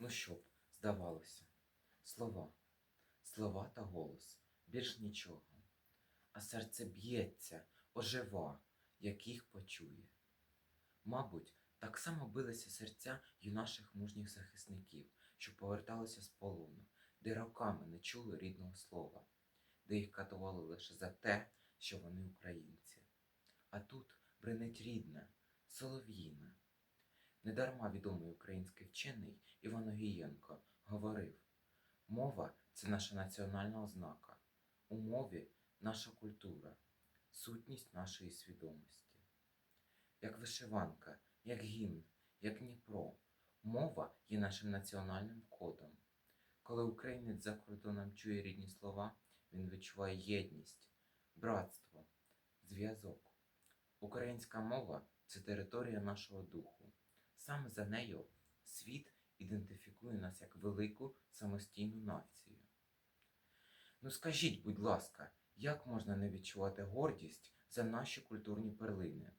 Ну що б, здавалося, слова, слова та голос, більш нічого. А серце б'ється, ожива, як їх почує. Мабуть, так само билися серця й наших мужніх захисників, що поверталися з полону, де роками не чули рідного слова, де їх катували лише за те, що вони українці. А тут бринить рідне, солов'їне. Недарма відомий український вчений Іван Огієнко говорив: мова це наша національна ознака, у мові наша культура, сутність нашої свідомості. Як вишиванка, як гімн, як Дніпро, мова є нашим національним кодом. Коли українець за кордоном чує рідні слова, він відчуває єдність, братство, зв'язок. Українська мова це територія нашого духу. Саме за нею світ ідентифікує нас як велику самостійну націю. Ну скажіть, будь ласка, як можна не відчувати гордість за наші культурні перлини?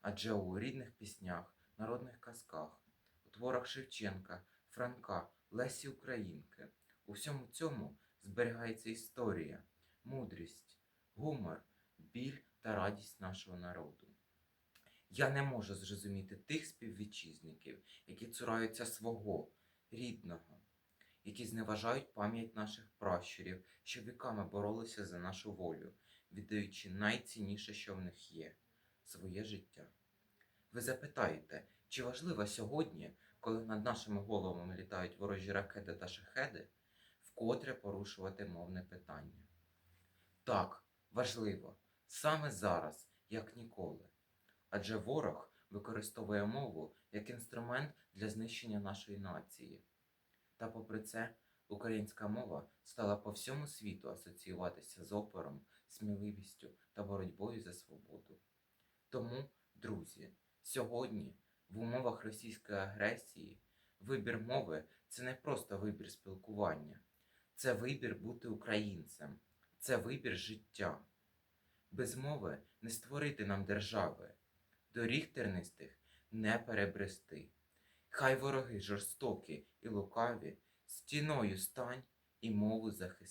Адже у рідних піснях, народних казках, у творах Шевченка, Франка, Лесі Українки, у всьому цьому зберігається історія, мудрість, гумор, біль та радість нашого народу. Я не можу зрозуміти тих співвітчизників, які цураються свого, рідного, які зневажають пам'ять наших пращурів, що віками боролися за нашу волю, віддаючи найцінніше, що в них є своє життя. Ви запитаєте, чи важливо сьогодні, коли над нашими головами літають ворожі ракети та шахеди, вкотре порушувати мовне питання? Так, важливо, саме зараз, як ніколи. Адже ворог використовує мову як інструмент для знищення нашої нації. Та попри це, українська мова стала по всьому світу асоціюватися з опором, сміливістю та боротьбою за свободу. Тому, друзі, сьогодні, в умовах російської агресії, вибір мови це не просто вибір спілкування, це вибір бути українцем, це вибір життя. Без мови не створити нам держави, доріг тернистих не перебрести. Хай вороги жорстокі і лукаві стіною стань і мову захисти.